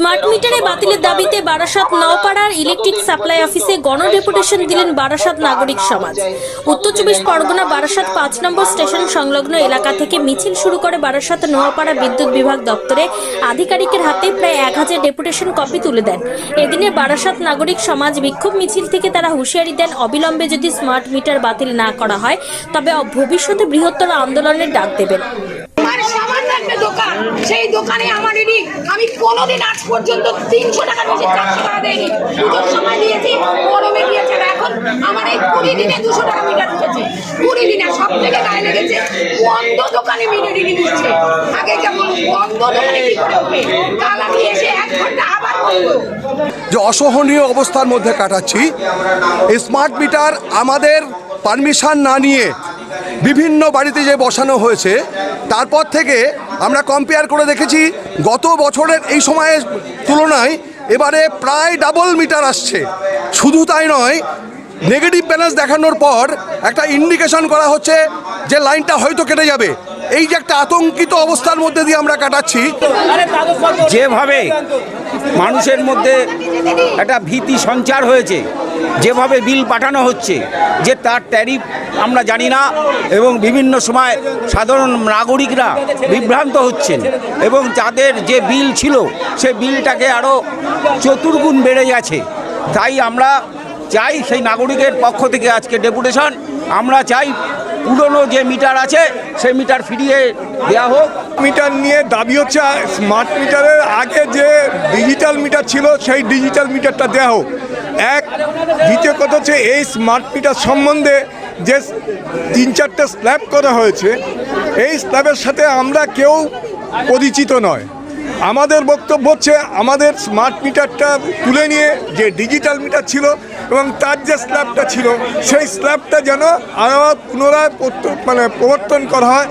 Smart মিটারে বাতিলের দাবিতে বারাসাত নওপাড়ার ইলেকট্রিক সাপ্লাই অফিসে গণডেপুটেশন দিলেন বারাসাত নাগরিক সমাজ। উত্তর চব্বিশ পরগনা বারাসাত পাঁচ নম্বর স্টেশন সংলগ্ন এলাকা থেকে মিছিল শুরু করে বারাসাত নোয়াপাড়া বিদ্যুৎ বিভাগ দপ্তরে আধিকারিকের হাতে প্রায় এক হাজার ডেপুটেশন কপি তুলে দেন। এদিনে বারাসাত নাগরিক সমাজ বিক্ষোভ মিছিল থেকে তারা হুঁশিয়ারি দেন, অবিলম্বে যদি স্মার্ট মিটার বাতিল না করা হয়, তবে ভবিষ্যতে বৃহত্তর আন্দোলনের ডাক দেবেন। দোকান, সেই দোকানে আমার ইডি আমি কোনোদিন আজ পর্যন্ত তিনশো টাকা বেশি চারশো টাকা দেয়নি। পুজোর সময় দিয়েছি, গরমে দিয়েছে এখন আমার এই কুড়ি দিনে দুশো টাকা মিটার উঠেছে। কুড়ি দিনে সব থেকে গায়ে লেগেছে, বন্ধ দোকানে মিটার ইডি দিচ্ছে। আগে যেমন বন্ধ দোকানে কি করে উঠবে কাল আমি এসে এক ঘণ্টা আবার বন্ধ। যে অসহনীয় অবস্থার মধ্যে কাটাচ্ছি স্মার্ট মিটার আমাদের পারমিশন না নিয়ে বিভিন্ন বাড়িতে যে বসানো হয়েছে, তারপর থেকে আমরা কম্পেয়ার করে দেখেছি, গত বছরের এই সময়ের তুলনায় এবারে প্রায় ডাবল মিটার আসছে। শুধু তাই নয় নেগেটিভ ব্যালেন্স দেখানোর পর একটা ইন্ডিকেশন করা হচ্ছে যে লাইনটা হয়তো কেটে যাবে। এই যে একটা আতঙ্কিত অবস্থার মধ্যে দিয়ে আমরা কাটাচ্ছি। যেভাবে মানুষের মধ্যে একটা ভীতি সঞ্চার হয়েছে যেভাবে বিল পাঠানো হচ্ছে, যে তার ট্যারিফ আমরা জানি না এবং বিভিন্ন সময় সাধারণ নাগরিকরা বিভ্রান্ত হচ্ছেন এবং তাদের যে বিল ছিল, সে বিলটাকে আরও চতুর্গুণ বেড়ে গেছে। তাই আমরা চাই সেই নাগরিকের পক্ষ থেকে আজকে ডেপুটেশন, আমরা চাই পুরনো যে মিটার আছে, সেই মিটার ফিরিয়ে দেওয়া হোক। মিটার নিয়ে দাবি হচ্ছে স্মার্ট মিটারের আগে যে ডিজিটাল মিটার ছিল, সেই ডিজিটাল মিটারটা দেওয়া হোক। এক, দ্বিতীয় কথা হচ্ছে এই স্মার্ট মিটার সম্বন্ধে যে তিন চারটে স্ল্যাব করা হয়েছে, এই স্ল্যাবের সাথে আমরা কেউ পরিচিত নয়। আমাদের বক্তব্য হচ্ছে আমাদের স্মার্ট মিটারটা তুলে নিয়ে যে ডিজিটাল মিটার ছিল এবং তার যে স্ল্যাবটা ছিল, সেই স্ল্যাবটা যেন আবার পুনরায় মানে প্রবর্তন করা হয়।